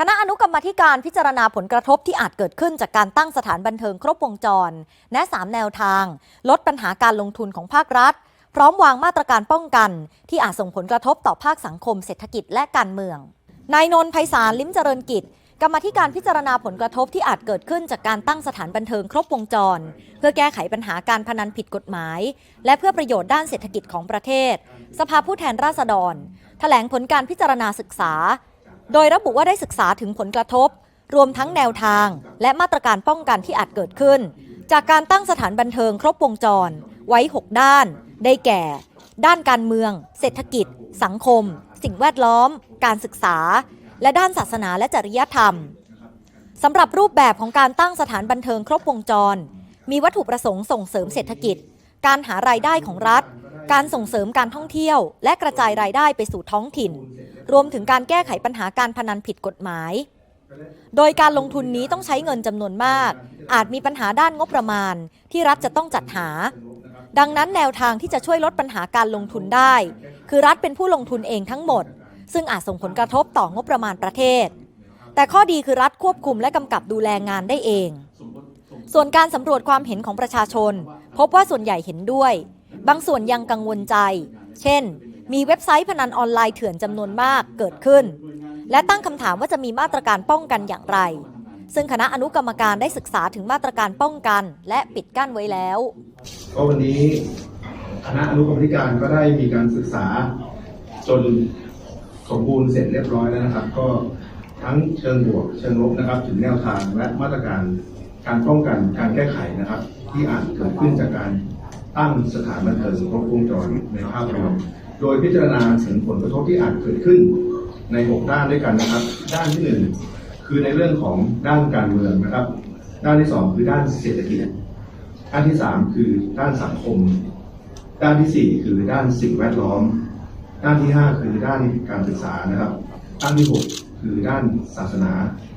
คณะอนุกรรมธิการพิจารณาผลกระทบที่อาจเกิดขึ้นจากการตั้งสถานบันเทิงครบวงจร แนะ 3 แนวทาง ลดปัญหาการลงทุนของภาครัฐ พร้อมวางมาตรการป้องกัน ที่อาจส่งผลกระทบต่อภาคสังคมเศรษฐกิจและการเมือง นายนนท์ไพศาลลิ้มเจริญกิจ กรรมธิการพิจารณาผลกระทบที่อาจเกิดขึ้นจากการตั้งสถานบันเทิงครบวงจร เพื่อแก้ไขปัญหาการพนันผิดกฎหมาย และเพื่อประโยชน์ด้านเศรษฐกิจของประเทศ สภาผู้แทนราษฎร แถลงผลการพิจารณาศึกษา โดยระบุว่าได้ศึกษาถึงผลกระทบ รวมทั้งแนวทาง และมาตรการป้องกันที่อาจเกิดขึ้น จากการตั้งสถานบันเทิงครบวงจร ไว้ 6 ด้าน ได้แก่ ด้านการเมือง เศรษฐกิจ สังคม สิ่งแวดล้อม การศึกษา และด้านศาสนาและจริยธรรมสำหรับรูปแบบของการตั้งสถานบันเทิงครบวงจร มีวัตถุประสงค์ส่งเสริมเศรษฐกิจ การหารายได้ของรัฐ การส่งเสริมการท่องเที่ยว และกระจายรายได้ไปสู่ท้องถิ่น รวมถึงการแก้ไขปัญหาการพนันผิดกฎหมาย โดยการลงทุนนี้ต้องใช้เงินจำนวนมาก อาจมีปัญหาด้านงบประมาณ ที่รัฐจะต้องจัดหา ดังนั้นแนวทางที่จะช่วยลดปัญหาการลงทุนได้ คือรัฐเป็นผู้ลงทุนเองทั้งหมด ซึ่งอาจส่งผลกระทบต่องบประมาณประเทศ แต่ข้อดีคือรัฐควบคุมและกำกับดูแลงานได้เอง ส่วนการสำรวจความเห็นของประชาชน พบว่าส่วนใหญ่เห็นด้วย บางส่วนยังกังวลใจ เช่น มีเว็บไซต์พนันออนไลน์เถื่อนจำนวนมากเกิดขึ้น และตั้งคำถามว่าจะมีมาตรการป้องกันอย่างไร ซึ่งคณะอนุกรรมการได้ศึกษาถึงมาตรการป้องกัน และปิดกั้นไว้แล้วก็วันนี้คณะอนุกรรมการก็ได้มีการศึกษาจนสมบูรณ์เสร็จเรียบร้อยแล้วนะครับ ก็ทั้งเชิงบวกเชิงลบนะครับ ถึงแนวทางและมาตรการการป้องกันการแก้ไขนะครับ ที่อาจเกิดขึ้นจากการ ตั้งสถานบันเทิงครบวงจรในภาพรวม โดยพิจารณาถึงผลกระทบที่อาจเกิดขึ้นใน 6 ด้านด้วยกันนะครับ ด้านที่หนึ่งคือในเรื่องของด้านการเมืองนะครับ ด้านที่สองคือด้านเศรษฐกิจ ด้านที่สามคือด้านสังคม ด้านที่สี่คือด้านสิ่งแวดล้อม ด้านที่ห้าคือด้านการศึกษานะครับ ด้านที่หกคือด้านศาสนา